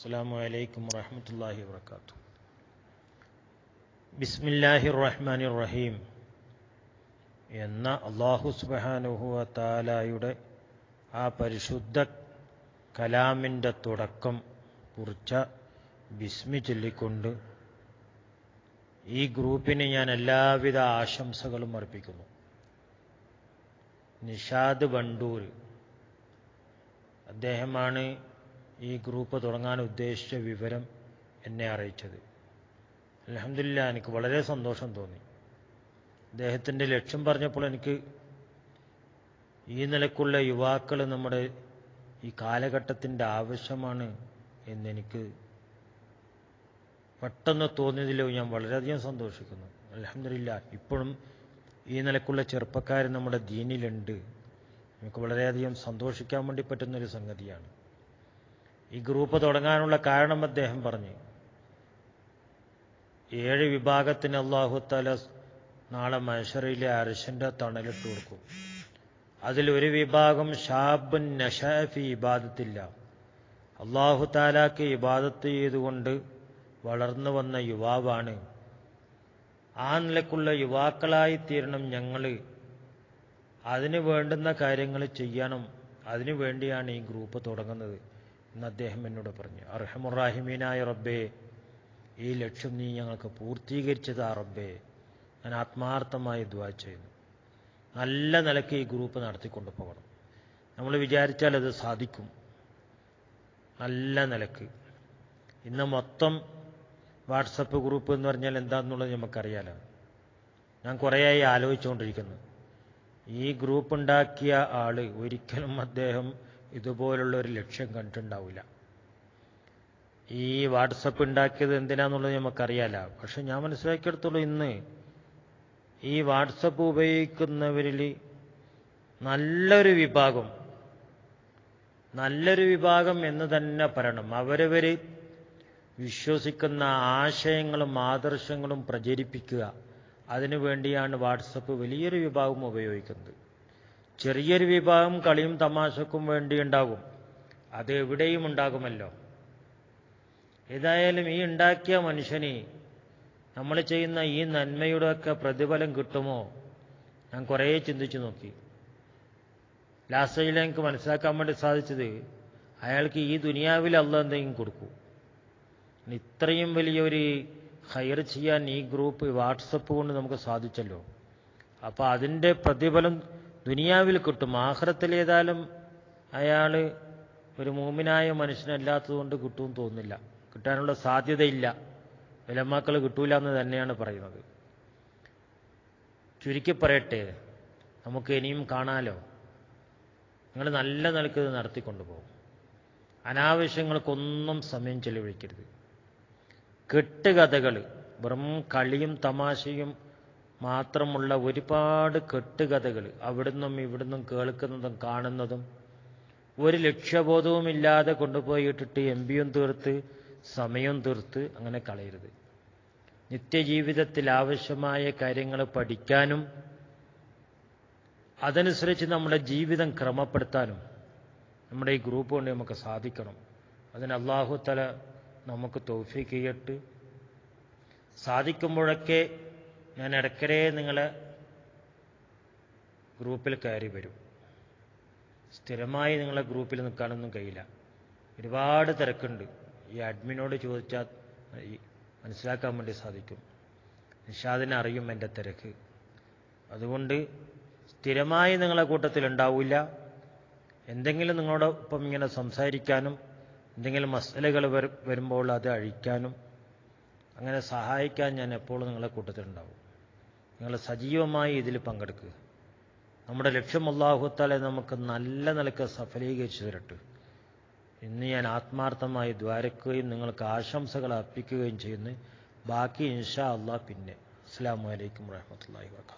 السلام عليكم ورحمة الله وبركاته بسم الله الرحمن الرحيم എന്ന അള്ളാഹു സുബാനുഹുവ താലായുടെ ആ പരിശുദ്ധ കലാമിൻ്റെ തുടക്കം കുറിച്ച ബിസ്മി ചൊല്ലിക്കൊണ്ട് ഈ ഗ്രൂപ്പിന് ഞാൻ എല്ലാവിധ ആശംസകളും അർപ്പിക്കുന്നു നിഷാദ് വണ്ടൂർ അദ്ദേഹമാണ് ഈ ഗ്രൂപ്പ് തുടങ്ങാൻ ഉദ്ദേശിച്ച വിവരം എന്നെ അറിയിച്ചത്. അലഹമില്ല എനിക്ക് വളരെ സന്തോഷം തോന്നി. അദ്ദേഹത്തിന്റെ ലക്ഷ്യം പറഞ്ഞപ്പോൾ എനിക്ക് ഈ നിലക്കുള്ള യുവാക്കൾ നമ്മുടെ ഈ കാലഘട്ടത്തിന്റെ ആവശ്യമാണ് എന്നെനിക്ക് പെട്ടെന്ന് തോന്നിയതിലോ ഞാൻ വളരെയധികം സന്തോഷിക്കുന്നു. അലഹമില്ല ഇപ്പോഴും ഈ നിലക്കുള്ള ചെറുപ്പക്കാർ നമ്മുടെ ദീനിലുണ്ട്. നമുക്ക് വളരെയധികം സന്തോഷിക്കാൻ വേണ്ടി പറ്റുന്നൊരു സംഗതിയാണ്. ഈ ഗ്രൂപ്പ് തുടങ്ങാനുള്ള കാരണം അദ്ദേഹം പറഞ്ഞു. ഏഴ് വിഭാഗത്തിന് അള്ളാഹുത്താല നാളെ മനുഷ്യറിയിലെ അരിശന്റെ തണലിട്ട് കൊടുക്കും. അതിൽ ഒരു വിഭാഗം ഷാബുൻ നഷാഫി ഇബാദത്തില്ല. അള്ളാഹു താലാക്ക് ഇബാദത്ത് ചെയ്തുകൊണ്ട് വളർന്നു വന്ന യുവാവാണ്. ആ നിലക്കുള്ള യുവാക്കളായി തീരണം ഞങ്ങൾ അതിന് വേണ്ടുന്ന കാര്യങ്ങൾ ചെയ്യണം. അതിനു വേണ്ടിയാണ് ഈ ഗ്രൂപ്പ് തുടങ്ങുന്നത്. എന്ന് അദ്ദേഹം എന്നോട് പറഞ്ഞു അർഹമുറാഹിമീനായ റബ്ബേ ഈ ലക്ഷ്യം നീ ഞങ്ങൾക്ക് പൂർത്തീകരിച്ചതാ റബ്ബേ. ഞാൻ ആത്മാർത്ഥമായി ദ്വാ ചെയ്യുന്നു. നല്ല നിലയ്ക്ക് ഈ ഗ്രൂപ്പ് നടത്തിക്കൊണ്ട് പോകണം. നമ്മൾ വിചാരിച്ചാൽ അത് സാധിക്കും. നല്ല നിലയ്ക്ക് ഇന്ന് മൊത്തം വാട്സപ്പ് ഗ്രൂപ്പ് എന്ന് പറഞ്ഞാൽ എന്താണെന്നുള്ളത് നമുക്കറിയാലോ. ഞാൻ കുറേയായി ആലോചിച്ചുകൊണ്ടിരിക്കുന്നു. ഈ ഗ്രൂപ്പ് ഉണ്ടാക്കിയ ആൾ ഒരിക്കലും അദ്ദേഹം ഇതുപോലുള്ള ഒരു ലക്ഷ്യം കണ്ടിട്ടുണ്ടാവില്ല. ഈ വാട്സപ്പ് ഉണ്ടാക്കിയത് എന്തിനാന്നുള്ളത് നമുക്കറിയാല പക്ഷെ ഞാൻ മനസ്സിലാക്കിയെടുത്തോളൂ ഇന്ന് ഈ വാട്സപ്പ് ഉപയോഗിക്കുന്നവരിൽ നല്ലൊരു വിഭാഗം നല്ലൊരു വിഭാഗം എന്ന് തന്നെ പറയണം. അവരവർ വിശ്വസിക്കുന്ന ആശയങ്ങളും ആദർശങ്ങളും പ്രചരിപ്പിക്കുക. അതിനുവേണ്ടിയാണ് വാട്സപ്പ് വലിയൊരു വിഭാഗം ഉപയോഗിക്കുന്നത്. ചെറിയൊരു വിഭാഗം കളിയും തമാശക്കും വേണ്ടി ഉണ്ടാകും. അത് എവിടെയും ഉണ്ടാകുമല്ലോ. ഏതായാലും ഈ ഉണ്ടാക്കിയ മനുഷ്യന് നമ്മൾ ചെയ്യുന്ന ഈ നന്മയുടെയൊക്കെ പ്രതിഫലം കിട്ടുമോ? ഞാൻ കുറേ ചിന്തിച്ചു നോക്കി. ലാസ്റ്റേജിൽ എനിക്ക് മനസ്സിലാക്കാൻ വേണ്ടി സാധിച്ചത് അയാൾക്ക് ഈ ദുനിയാവിൽ അല്ല എന്തെങ്കിലും കൊടുക്കും. ഇത്രയും വലിയൊരു ഹയർ ചെയ്യാൻ ഈ ഗ്രൂപ്പ് വാട്സപ്പ് കൊണ്ട് നമുക്ക് സാധിച്ചല്ലോ. അപ്പോൾ അതിന്റെ പ്രതിഫലം ദുനിയാവിൽ കിട്ടും. ആഹ്രത്തിലേതായാലും അയാൾ ഒരു മൂമിനായ മനുഷ്യനല്ലാത്തതുകൊണ്ട് കിട്ടുമെന്ന് തോന്നുന്നില്ല. കിട്ടാനുള്ള സാധ്യതയില്ല. വിലമാക്കൾ കിട്ടൂല എന്ന് തന്നെയാണ് പറയുന്നത്. ചുരുക്കി പറയട്ടെ നമുക്ക് ഇനിയും കാണാലോ? നിങ്ങൾ നല്ല നിലയ്ക്ക് ഇത് നടത്തിക്കൊണ്ടുപോകും അനാവശ്യങ്ങൾക്കൊന്നും സമയം ചെലവഴിക്കരുത്. കെട്ടുകഥകൾ വെറും കളിയും തമാശയും മാത്രമുള്ള ഒരുപാട് കെട്ടുകഥകൾ അവിടുന്നും ഇവിടുന്നും കേൾക്കുന്നതും കാണുന്നതും ഒരു ലക്ഷ്യബോധവുമില്ലാതെ കൊണ്ടുപോയിട്ടിട്ട് എം പിയും തീർത്ത് സമയം തീർത്ത് അങ്ങനെ കളയരുത്. നിത്യജീവിതത്തിൽ ആവശ്യമായ കാര്യങ്ങൾ പഠിക്കാനും അതനുസരിച്ച് നമ്മുടെ ജീവിതം ക്രമപ്പെടുത്താനും നമ്മുടെ ഈ ഗ്രൂപ്പ് കൊണ്ട് നമുക്ക് സാധിക്കണം. അതിന് അള്ളാഹു തല നമുക്ക് തോഫിക്കയിട്ട് സാധിക്കുമ്പോഴൊക്കെ ഞാൻ ഇടയ്ക്കരെ നിങ്ങളെ ഗ്രൂപ്പിൽ കയറി വരും. സ്ഥിരമായി നിങ്ങളെ ഗ്രൂപ്പിൽ നിൽക്കാനൊന്നും കഴിയില്ല. ഒരുപാട് തിരക്കുണ്ട്. ഈ അഡ്മിനോട് ചോദിച്ചാൽ മനസ്സിലാക്കാൻ വേണ്ടി സാധിക്കും. നിഷാദിനെ അറിയും എന്റെ തിരക്ക്. അതുകൊണ്ട് സ്ഥിരമായി നിങ്ങളെ കൂട്ടത്തിൽ ഉണ്ടാവില്ല. എന്തെങ്കിലും നിങ്ങളോടൊപ്പം ഇങ്ങനെ സംസാരിക്കാനും എന്തെങ്കിലും മസലകൾ വരുമ്പോൾ അത് അഴിക്കാനും അങ്ങനെ സഹായിക്കാൻ ഞാൻ എപ്പോഴും നിങ്ങളെ കൂട്ടത്തിലുണ്ടാവും. നിങ്ങൾ സജീവമായി ഇതിൽ പങ്കെടുക്കുക. നമ്മുടെ ലക്ഷ്യം അള്ളാഹുത്താലെ നമുക്ക് നല്ല നിലയ്ക്ക് സഫലീകരിച്ചു തരട്ടെ. ഇന്ന് ഞാൻ ആത്മാർത്ഥമായി ദ്വാരക്കുകയും നിങ്ങൾക്ക് ആശംസകൾ അർപ്പിക്കുകയും ചെയ്യുന്നു. ബാക്കി ഇൻഷാ അള്ളാഹ് പിന്നെ. അസ്സാം വലൈക്കും വാഹമത്തല്ലാ വാ